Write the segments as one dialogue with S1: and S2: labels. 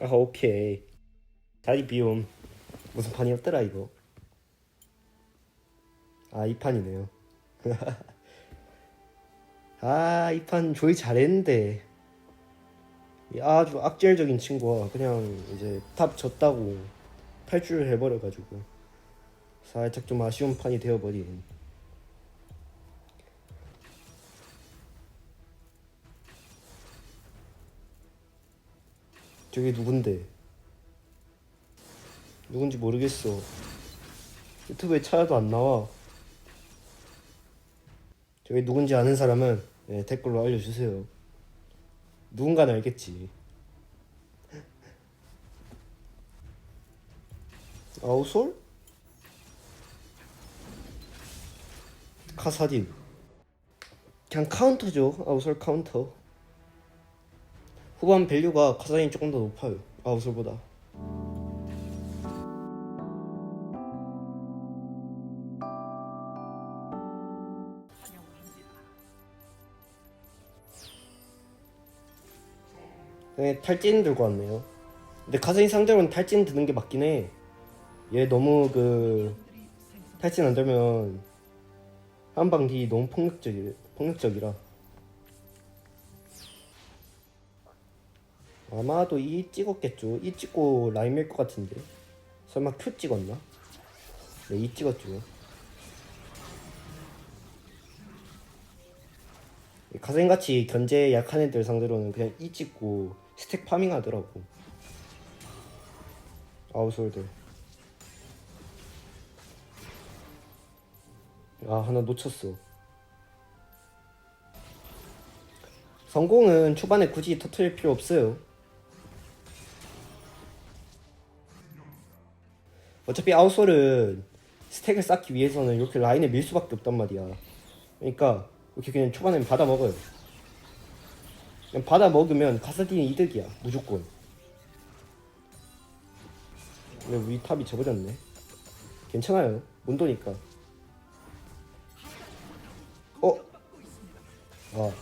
S1: 아 오케이. 자리 비움. 무슨 판이었더라 이거? 아 이 판이네요. 아 이 판 조이 잘했는데. 이 아주 악질적인 친구가 그냥 이제 탑 졌다고 탈출을 해버려가지고 살짝 좀 아쉬운 판이 되어버린 저게 누군데? 누군지 모르겠어. 유튜브에 찾아도 안 나와. 저게 누군지 아는 사람은 네, 댓글로 알려주세요. 누군가는 알겠지. 아우솔? 카사딘. 그냥 카운터죠. 아우솔 카운터 후반 밸류가 카사딘이 조금 더 높아요. 아우솔보다. 네, 탈진 들고 왔네요. 근데 카사딘 상대로는 탈진 드는 게 맞긴 해얘 너무 그 탈진 안 되면 한방 딜이 너무 폭력적이, 폭력적이라 아마도 이 찍었겠죠. 이 찍고 라임일 것 같은데. 설마 Q 찍었나? 네이 찍었죠. 가생같이 견제 약한 애들 상대로는 그냥 이 찍고 스택 파밍 하더라고. 아웃솔들. 아 하나 놓쳤어. 성공은 초반에 굳이 터트릴 필요 없어요 어차피 아웃솔은 스택을 쌓기 위해서는 이렇게 라인에 밀 수밖에 없단 말이야. 그러니까 이렇게 그냥 초반에 받아 먹어요. 그냥 받아 먹으면 가사딘이 이득이야 무조건. 근데 우리 탑이 져버렸네. 괜찮아요. 문도니까. 어? 아.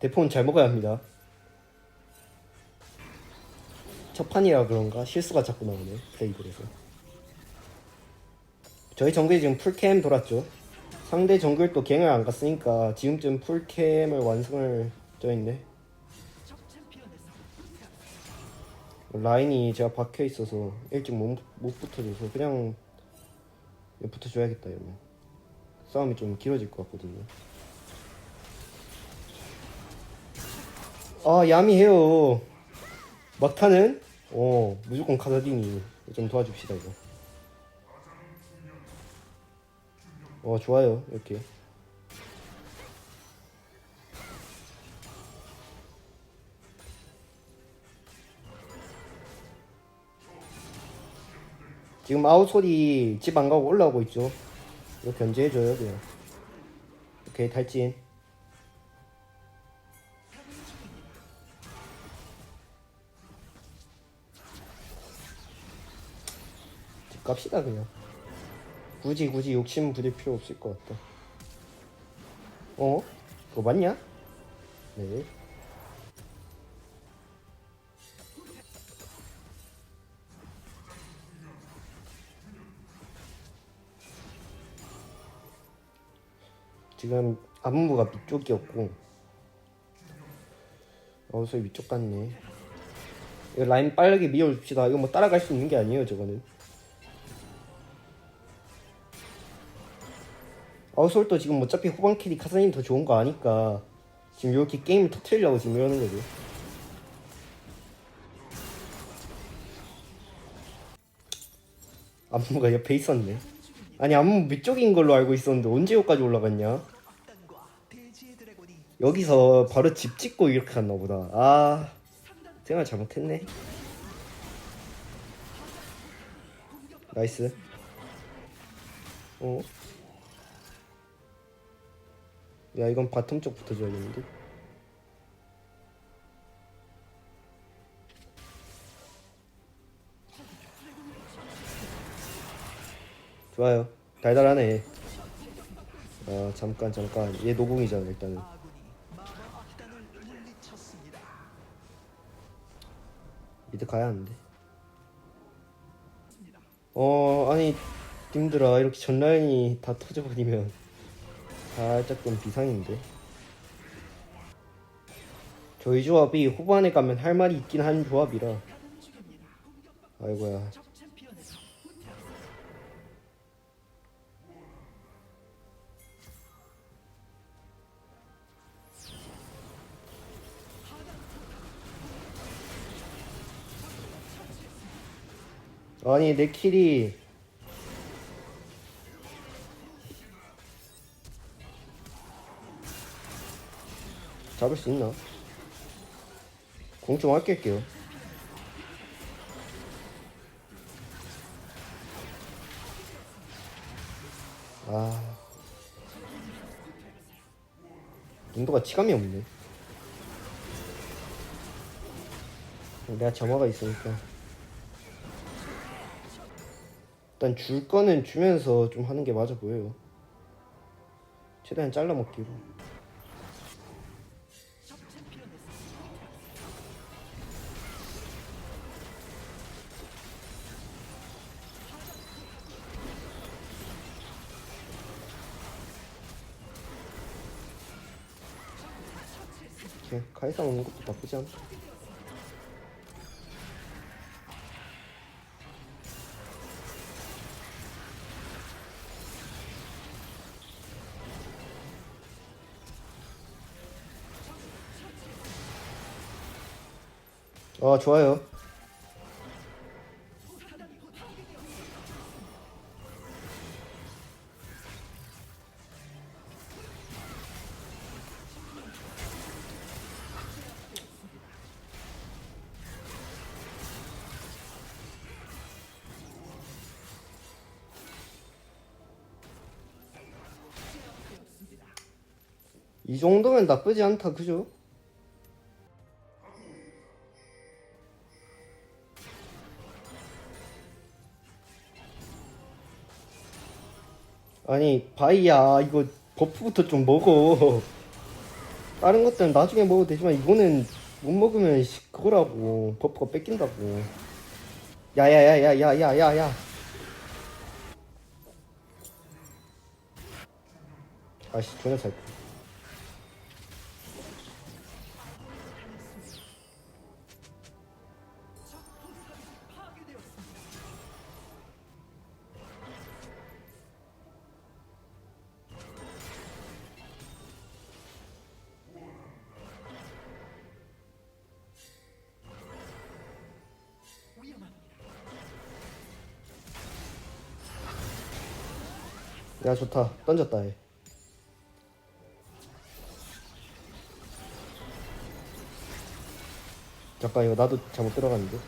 S1: 대포는 잘 먹어야 합니다 첫 판이라 그런가? 실수가 자꾸 나오네 플레이들에서. 저희 정글이 지금 풀캠 돌았죠? 상대 정글도 갱을 안 갔으니까 지금쯤 풀캠을 완성을 쪄있네. 라인이 제가 박혀 있어서 일찍 못, 못 붙어줘서 그냥 붙어줘야겠다 이러면. 싸움이 좀 길어질 것 같거든요. 아 야미해요. 막타는 어 무조건 카사딘이 좀 도와줍시다 이거. 어 좋아요 이렇게. 지금 아웃솔이 집 안 가고 올라오고 있죠. 이거 견제해줘요 그냥. 오케이 탈진 갑시다 그냥. 굳이 굳이 욕심 부릴 필요 없을 것 같다 어? 그거 맞냐? 네. 지금 안무가 위쪽이었고. 어서 위쪽 같네. 이거 라인 빠르게 밀어줍시다. 이거 뭐 따라갈 수 있는 게 아니에요 저거는 아웃솔도 지금 어차피 후반 캐리 카사딘이 더 좋은 거 아니까 지금 이렇게 게임을 터트리려고 지금 이러는 거죠 안무가 옆에 있었네 아니 안무 위쪽인 걸로 알고 있었는데 언제 여기까지 올라갔냐? 여기서 바로 집 짓고 이렇게 갔나 보다. 아 생각 잘못했네. 나이스. 어? 야 이건 바텀 쪽 붙어줘야겠는데. 좋아요. 달달하네 아 잠깐 잠깐. 얘 노공이잖아 일단은. 미드 가야 하는데. 어 아니 님들아 이렇게 전 라인이 다 터져버리면 살짝 좀 비상인데. 저희 조합이 후반에 가면 할 말이 있긴 한 조합이라. 아이고야. 아니 내 킬이 잡을 수 있나? 공 좀 아낄게요. 아, 인도가 치감이 없네. 내가 점화가 있으니까. 일단 줄 거는 주면서 좀 하는 게 맞아 보여요. 최대한 잘라 먹기로. 이렇게 카이사 오는 것도 나쁘지 않다. 아 좋아요. 이 정도면 나쁘지 않다, 그죠? 아니, 바이야, 이거 버프부터 좀 먹어. 다른 것들은 나중에 먹어도 되지만, 이거는 못 먹으면 씨, 그거라고. 버프가 뺏긴다고. 야야야야야야야야. 아씨, 존나 잘. 야 좋다. 던졌다 얘. 잠깐 이거 나도 잘못 들어갔는데.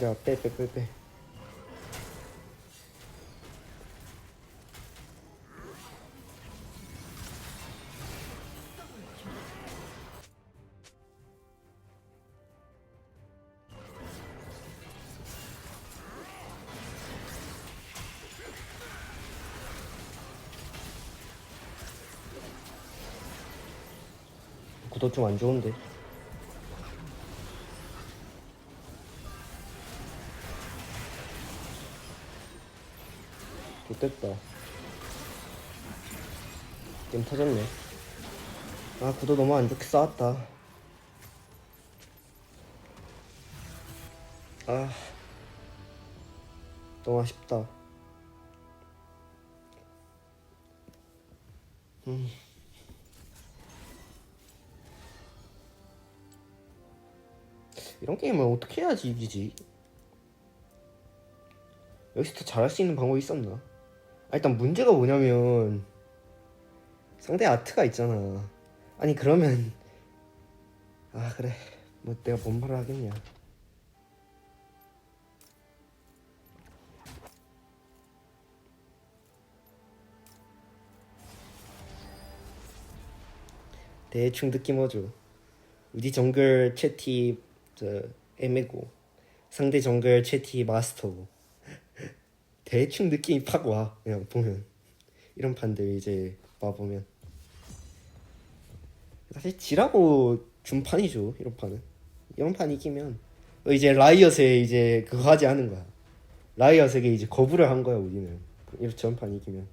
S1: 야빼빼빼빼 구도 좀안 좋은데. 좋됐다. 게임 터졌네. 아 구도 너무 안 좋게 쌓았다. 아 너무 아쉽다 이런 게임을 어떻게 해야지 이기지? 여기서 더 잘할 수 있는 방법이 있었나? 아, 일단 문제가 뭐냐면 상대 아트가 있잖아. 아니 그러면 아 그래 뭐 내가 뭔 말을 하겠냐? 대충 느낌 오죠. 우리 정글 채티 저 애매고. 상대 정글 채티 마스터고 대충 느낌이 팍 와. 그냥 보면. 이런 판들 이제 봐보면. 사실 지라고 준 판이죠 이런 판은. 이런 판 이기면. 이제 라이엇에 이제 그거 하지 않은 거야. 라이엇에게 이제 거부를 한 거야 우리는. 이렇게 저런 판 이기면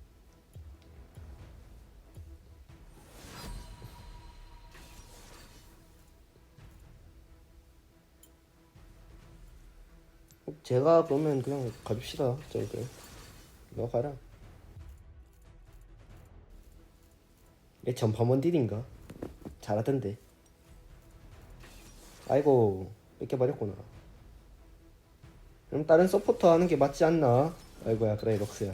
S1: 제가 그러면 그냥 가줍시다 저기 너 가라. 얘 전파먼 딜인가? 잘하던데. 아이고 뺏겨버렸구나. 그럼 다른 서포터 하는 게 맞지 않나? 아이고야 그래 럭스야.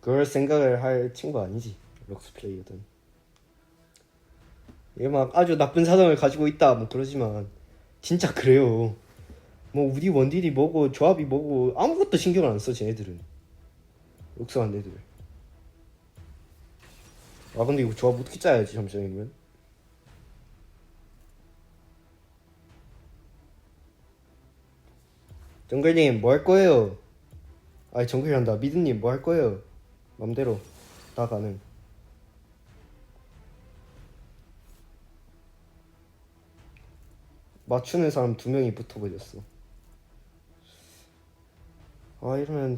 S1: 그럴 생각을 할 친구 아니지 럭스 플레이어든. 얘 막 아주 나쁜 사정을 가지고 있다 뭐 그러지만. 진짜 그래요 뭐 우리 원딜이 뭐고 조합이 뭐고 아무것도 신경을 안 써 쟤네들은. 럭스한 애들. 아 근데 이거 조합 어떻게 짜야지 잠시만요. 정글님 뭐 할 거예요? 아니 정글이란다. 미드님 뭐 할 거예요? 맘대로. 다 가능 맞추는 사람 두 명이 붙어버렸어 아 이러면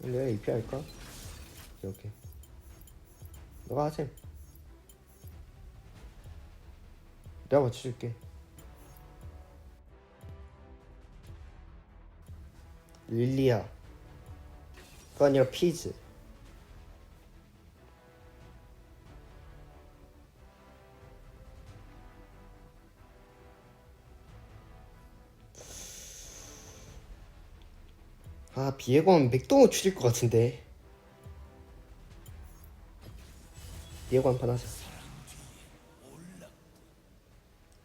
S1: 내가 AP 할까? 오케이 너가 하지. 내가 맞춰줄게. 릴리아. 그거 아니라 피즈 아 비에고는 맥도모 추릴 것 같은데. 비에고 한판 하자.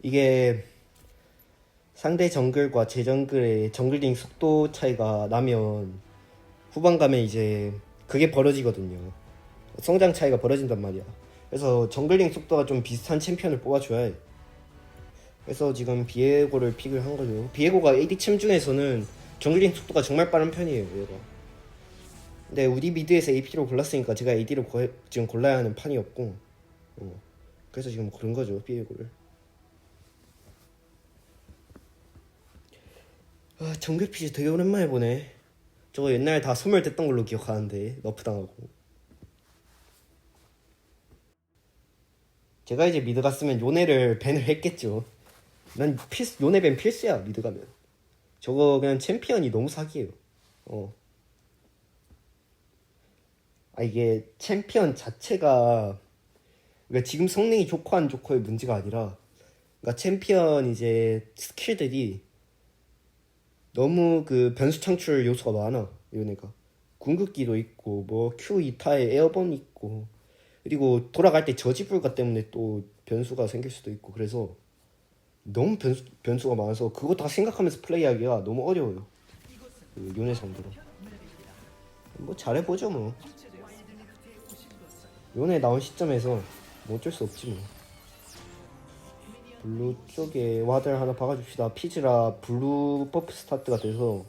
S1: 이게 상대 정글과 제 정글의 정글링 속도 차이가 나면 후반 가면 이제 그게 벌어지거든요. 성장 차이가 벌어진단 말이야. 그래서 정글링 속도가 좀 비슷한 챔피언을 뽑아줘야 해. 그래서 지금 비에고를 픽을 한 거죠. 비에고가 AD 챔 중에서는 정글링 속도가 정말 빠른 편이에요 얘가. 근데 우리 미드에서 AP로 골랐으니까 제가 AD로 지금 골라야 하는 판이 없고 어. 그래서 지금 고른 거죠 비에고를. 아 정글 피지 되게 오랜만에 보네. 저거 옛날에 다 소멸됐던 걸로 기억하는데 너프 당하고. 제가 이제 미드 갔으면 요네를 밴을 했겠죠. 난 필수 요네 밴 필수야 미드 가면 저거 그냥 챔피언이 너무 사기예요 어. 아 이게 챔피언 자체가 그러니까 지금 성능이 좋고 안 좋고의 문제가 아니라 그러니까 챔피언 이제 스킬들이 너무 그 변수 창출 요소가 많아 이거니까 궁극기도 있고 뭐 Q 2타에 에어본 있고 그리고 돌아갈 때 저지불가 때문에 또 변수가 생길 수도 있고 그래서 너무 변수, 변수가 많아서 그거 다 생각하면서 플레이하기가 너무 어려워요. 그 요네 상대로. 뭐 잘해보죠 뭐. 요네 나온 시점에서 뭐 어쩔 수 없지 뭐. 블루 쪽에 와드를 하나 박아줍시다. 피즈라 블루 버프 스타트가 돼서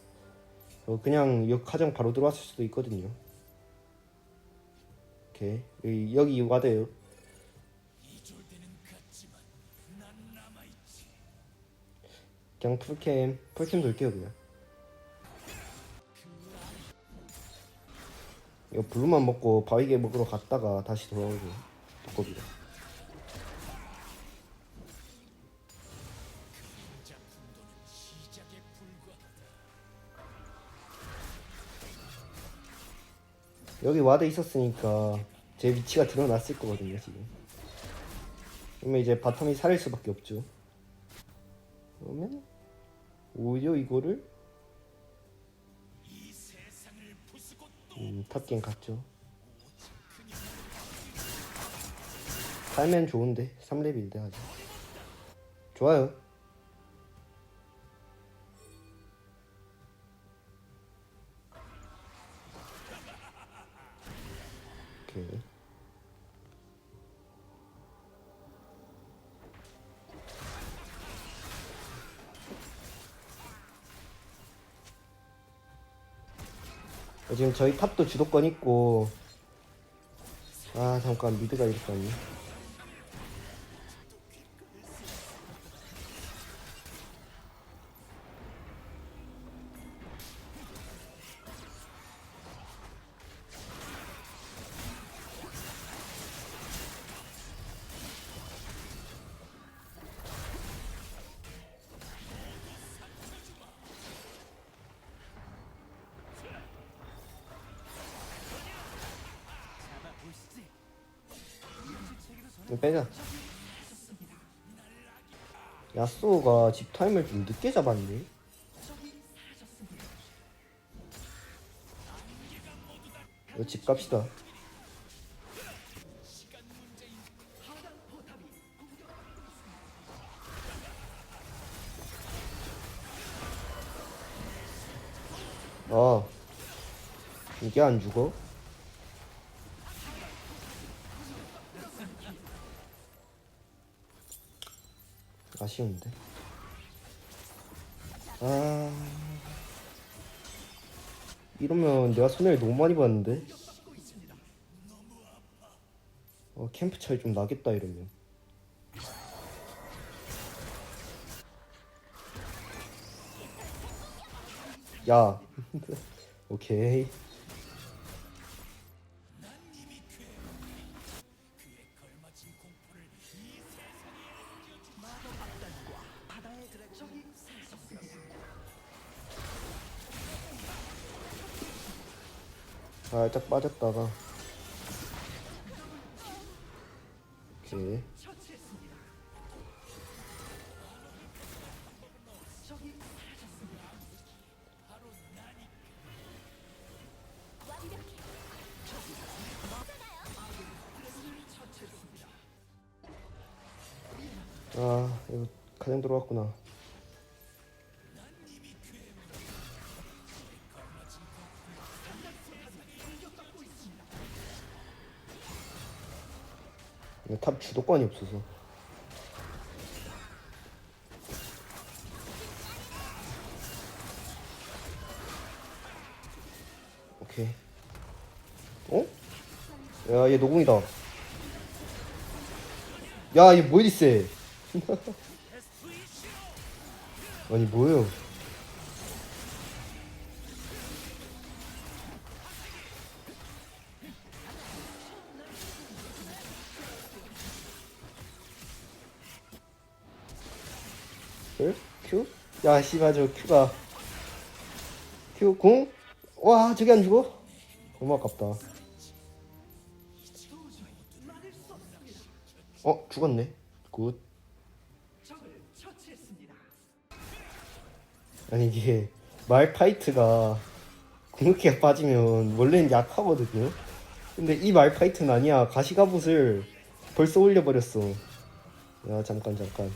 S1: 어, 그냥 역 가장 바로 들어왔을 수도 있거든요. 오케이. 여기, 여기 와드에요 그냥 풀캠 풀캠 돌게요 그냥. 이거 블루만 먹고 바위게 먹으러 갔다가 다시 돌아오고 두꺼비가 여기 와드 있었으니까 제 위치가 드러났을 거거든요 지금. 그러면 이제 바텀이 살릴 수밖에 없죠. 그러면 오히려 이거를 음, 탑갱 갔죠. 살면 좋은데 3렙인데 아직 좋아요 지금 저희 탑도 주도권 있고. 아 잠깐 미드가 이렇게 왔네. 야스오가 집 타임을 좀 늦게 잡았네 이거 집 갑시다 아 이게 안 죽어? 아쉬운데. 아. 이러면 내가 손해를 너무 많이 봤는데. 어, 캠프 차이 좀 나겠다 이러면. 야. 오케이. 살짝 빠졌다가. 오케이 주도권이 없어서. 오케이. 어? 야 얘 노공이다. 야얘 뭐 이리 세 아니 뭐예요 야 씨발 저 큐가. 큐 공? 와 저게 안 죽어? 너무 아깝다. 어 죽었네. 굿. 아니 이게 말파이트가 궁극기가 빠지면 원래는 약하거든요. 근데 이 말파이트는 아니야. 가시가봇을 벌써 올려버렸어. 야 잠깐 잠깐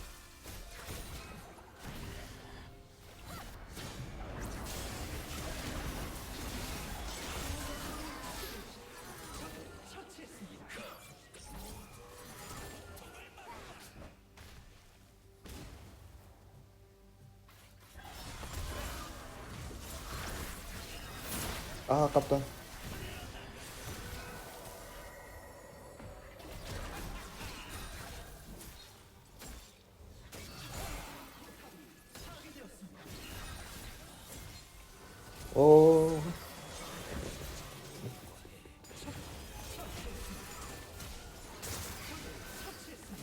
S1: 어.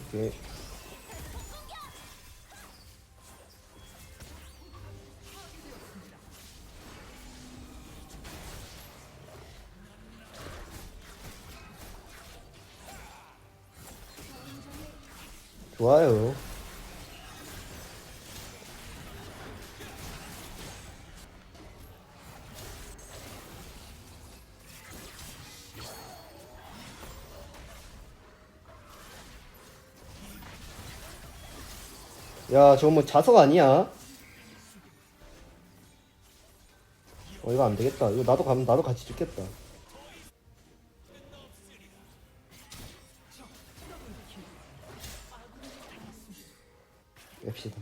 S1: 오케이 좋아요 야 저거 뭐 자석 아니야? 어 이거 안 되겠다. 이거 나도 가면 나도 같이 죽겠다. 앱시다.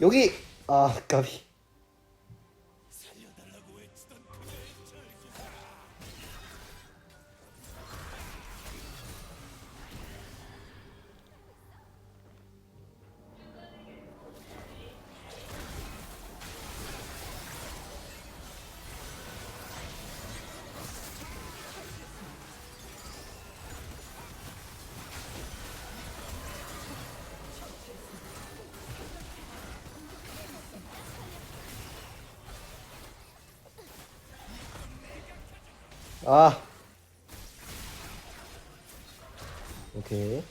S1: 여기! 아 까비 아. 오케이.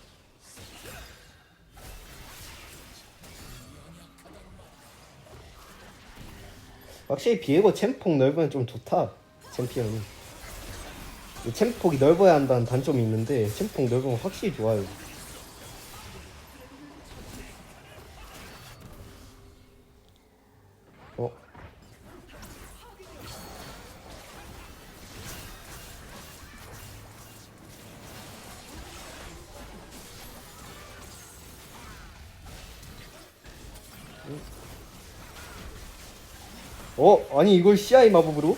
S1: 확실히 비에고 챔폭 넓으면 좀 좋다 챔피언이. 이 챔폭이 넓어야 한다는 단점이 있는데 챔폭 넓으면 확실히 좋아요 어? 아니 이걸 CI 마법으로?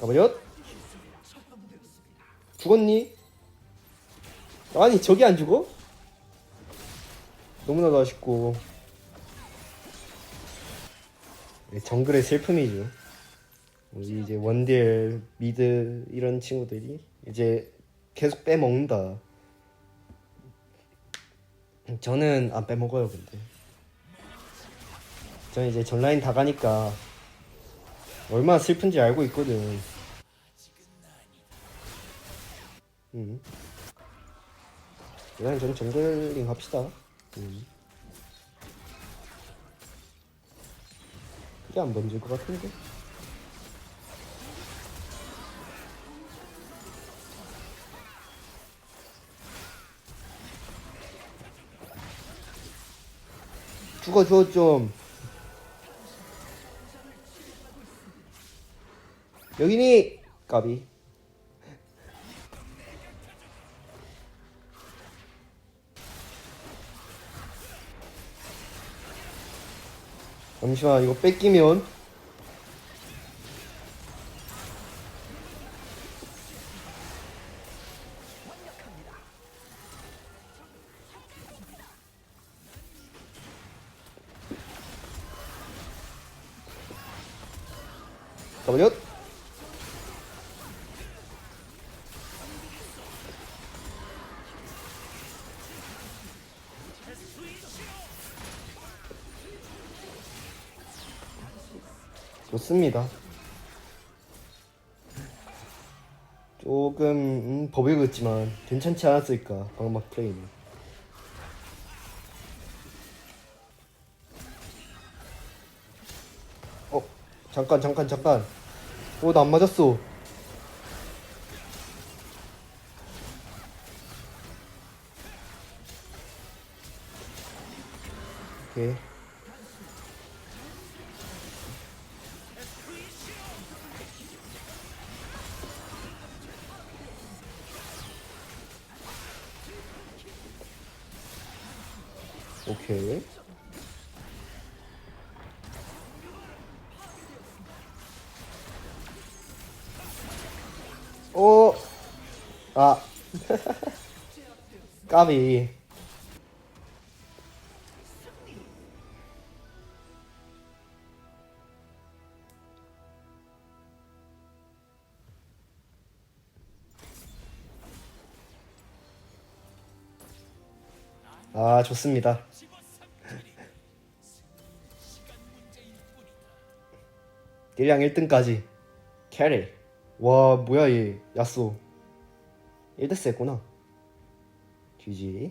S1: 가버렸? 죽었니? 아니 저기 안 죽어? 너무나도 아쉽고 정글의 슬픔이죠. 우리 이제 원딜, 미드 이런 친구들이 이제 계속 빼먹는다. 저는 안 빼먹어요, 근데. 저는 이제 전라인 다 가니까 얼마나 슬픈지 알고 있거든. 음. 그냥 전 정글링 합시다. 음. 이게 안 던질 것 같은데? 죽어줘 좀. 여기니! 까비 잠시만 이거 뺏기면 좋습니다. 조금 음, 법을 긋지만 괜찮지 않았을까 방막 플레이는. 어 잠깐 잠깐 잠깐. 어 나 안 맞았어. 오케이. 까비. 아, 좋습니다. 딜량 1등까지 캐리 와 뭐야 얘 야쏘 1데스 했구나 GG